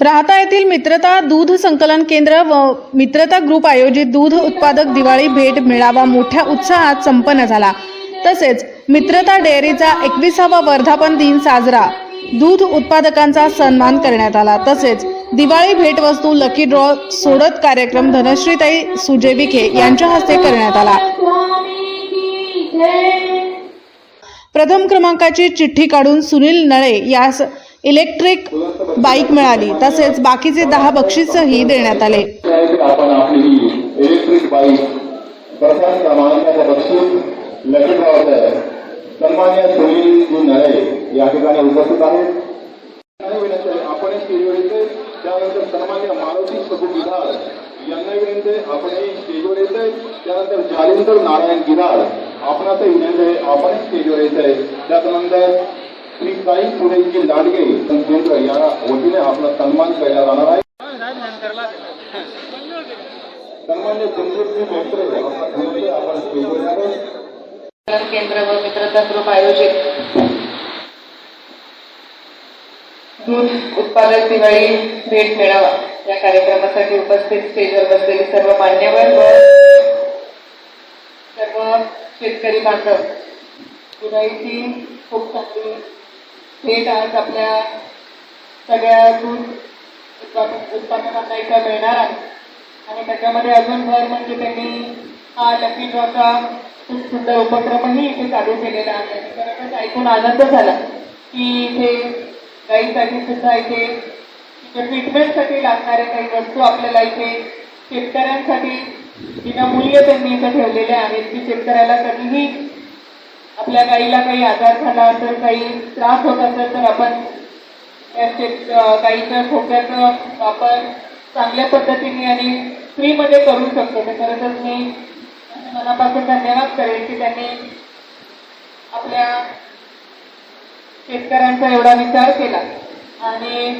राहता येथील मित्रता दूध संकलन केंद्र व मित्रता ग्रुप आयोजित दूध उत्पादक दिवाळी भेट मेळावा मोठ्या उत्साहात संपन्न झाला. तसेच मित्रता डेअरीचा एकविसावा वर्धापन दिन साजरा. दूध उत्पादकांचा सन्मान करण्यात आला. तसेच दिवाळी भेटवस्तू लकी ड्रॉ सोडत कार्यक्रम धनश्रीताई सुजय विखे यांच्या हस्ते करण्यात आला. प्रथम क्रमांकाची चिठ्ठी काढून सुनील नळे यास इलेक्ट्रिक बाईक मिळाली तसेच बाकीचे दहा बक्षीसही देण्यात आले. आपण आपली इलेक्ट्रिक बाईक प्रथम क्रमांकाचं बक्षीस लकी ड्रॉवर आहे सन्मान्य सुनील नळे या ठिकाणी उपस्थित आहेत. त्यांना विनंती आहे, आपण स्टेजवर येते त्यानंतर सन्मान्य मारुती सबू गिधार यांना विनंती आहे, आपणही स्टेजवर येत आहे त्यानंतर जालिंदर नारायण गिधार आपणाचं विनंती आहे आपण स्टेजवर आहे त्यानंतर श्री साई पुणेची लाडगे केंद्र या वतीने आपला सन्मान केला जाणार आहे सन्मान्य संजयजी मेत्रे आपण स्टेजवर यावं केंद्र व मित्रता ग्रुप आयोजित दूध उत्पादक दिवाळी भेट मेळावा. या कार्यक्रमासाठी उपस्थित स्टेजवर बसलेले सर्व मान्यवर व सर्व शेतकरी बांधव. दिवाळीची खूप चांगली थेट आज आपल्या सगळ्या दूध उत्पादन उत्पादकांना इथं मिळणार आहे. आणि त्याच्यामध्ये अजून भर म्हणजे त्यांनी हा लकी ड्रॉचा खूप सुंदर उपक्रमही इथे चालू केलेला आहे. खरंच ऐकून आनंद झाला की इथे गाईसाठी सुद्धा इथे इथे ट्रीटमेंटसाठी लागणाऱ्या काही वस्तू आपल्याला इथे शेतकऱ्यांसाठी विनामूल्य त्यांनी इथं ठेवलेल्या आहेत. की शेतकऱ्याला कधीही आपल्या गाईला काही आजार झाला असेल काही त्रास होत असेल तर आपण या शेत गाईच्या खोक्याचा वापर चांगल्या पद्धतीने आणि फ्रीमध्ये करू शकतो. तर मी मनापासून धन्यवाद करेन की त्यांनी आपल्या शेतकऱ्यांचा एवढा विचार केला. आणि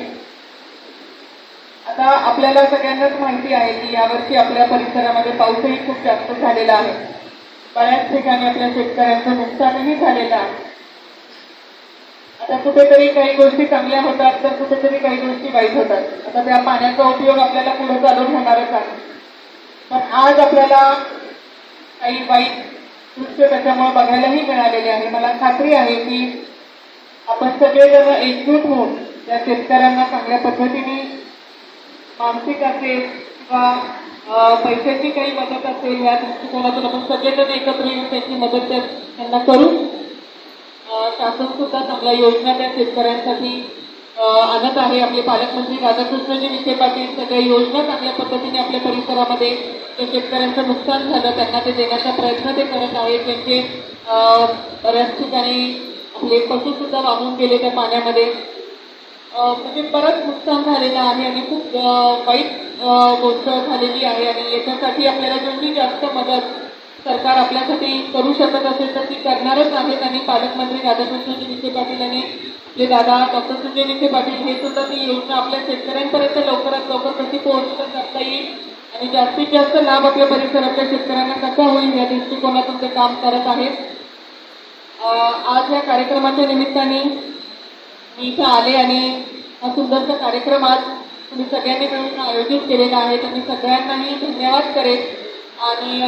आता आपल्याला सगळ्यांनाच माहिती आहे की यावर्षी आपल्या परिसरामध्ये पाऊसही खूप जास्त झालेला आहे. बऱ्याच ठिकाणी आपल्या शेतकऱ्यांचं नुकसानही झालेलं आहे. आता कुठेतरी काही गोष्टी चांगल्या होतात तर कुठेतरी काही गोष्टी वाईट होतात. आता त्या पाण्याचा उपयोग आपल्याला पुढे चालून होणारच आहे. पण आज आपल्याला काही वाईट दृश्य त्याच्यामुळे बघायलाही मिळालेले आहे. मला खात्री आहे की आपण सगळेजण एकजूट होऊन या शेतकऱ्यांना चांगल्या पद्धतीने मानसिक असेल किंवा पैशाची काही मदत असेल या दृष्टिकोनातून आपण सगळेजण एकत्र येऊन त्यांची मदत त्यांना करू. शासन सुद्धा चांगल्या योजना त्या शेतकऱ्यांसाठी आणत आहे. आपले पालकमंत्री राधाकृष्णजी विखे पाटील सगळ्या योजना चांगल्या पद्धतीने आपल्या परिसरामध्ये जे शेतकऱ्यांचं नुकसान झालं त्यांना ते देण्याचा प्रयत्न ते करत आहेत. त्यांचे बऱ्याच ठिकाणी आपले पशुसुद्धा वाहून गेले त्या पाण्यामध्ये. म्हणजे बरंच नुकसान झालेलं आहे आणि खूप वाईट गोष्ट झालेली आहे आणि याच्यासाठी आपल्याला जेवढी जास्त मदत सरकार आपल्यासाठी करू शकत असेल तर ती करणारच आहेत आणि पालकमंत्री राधाकृष्णजी विखे पाटील आणि जे दादा डॉक्टर संजय विखे पाटील हे सुद्धा ती योजना आपल्या शेतकऱ्यांपर्यंत लवकरात लवकर कशी पोहोचलं करता येईल आणि जास्तीत जास्त लाभ आपल्या परिसरातल्या शेतकऱ्यांना कसा होईल या दृष्टिकोनातून ते काम करत आहेत. आज या कार्यक्रमाच्या निमित्ताने मी इथं आले आणि हा सुंदरसा कार्यक्रम आज तुम्ही सगळ्यांनी मिळून आयोजित केलेलं आहे. तर मी सगळ्यांनाही धन्यवाद करेन. आणि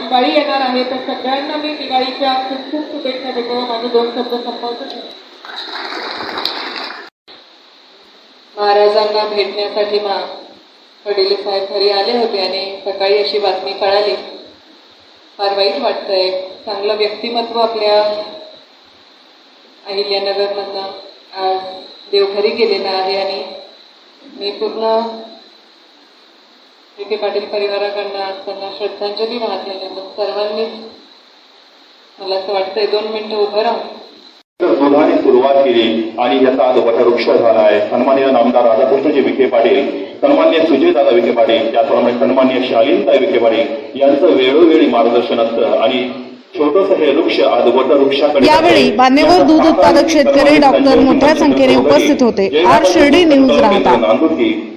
दिवाळी येणार आहे तर सगळ्यांना मी दिवाळीच्या खूप खूप शुभेच्छा देतो. माझे दोन शब्द संपवतो. महाराजांना भेटण्यासाठी मा वडील साहेब घरी आले होते आणि सकाळी अशी बातमी कळाली. फार वाईट वाटतंय. चांगलं व्यक्तिमत्व आपल्या अहिल्यानगरमधनं आज देवघरी गेलेला आहे आणि मी पूर्ण विखे पाटील परिवाराकडनं आज त्यांना श्रद्धांजली वाहते आणि सर्वांनीच मला असं वाटतंय दोन मिनिटं उभं राहून दोघांनी सुरुवात केली आणि याचा आज वटवृक्ष झाला आहे. सन्मान्य नामदार राधाकृष्णजी विखे पाटील सन्मान्य सुजयदादा विखे पाटील त्याचप्रमाणे सन्मान्य शालीनताई विखे पाटील यांचं वेळोवेळी मार्गदर्शन असतं आणि यावेळी मान्यवर दूध उत्पादक शेतकरी डॉक्टर मोठ्या संख्येने उपस्थित होते. आर शिर्डी न्यूज राहता. नांदुरकी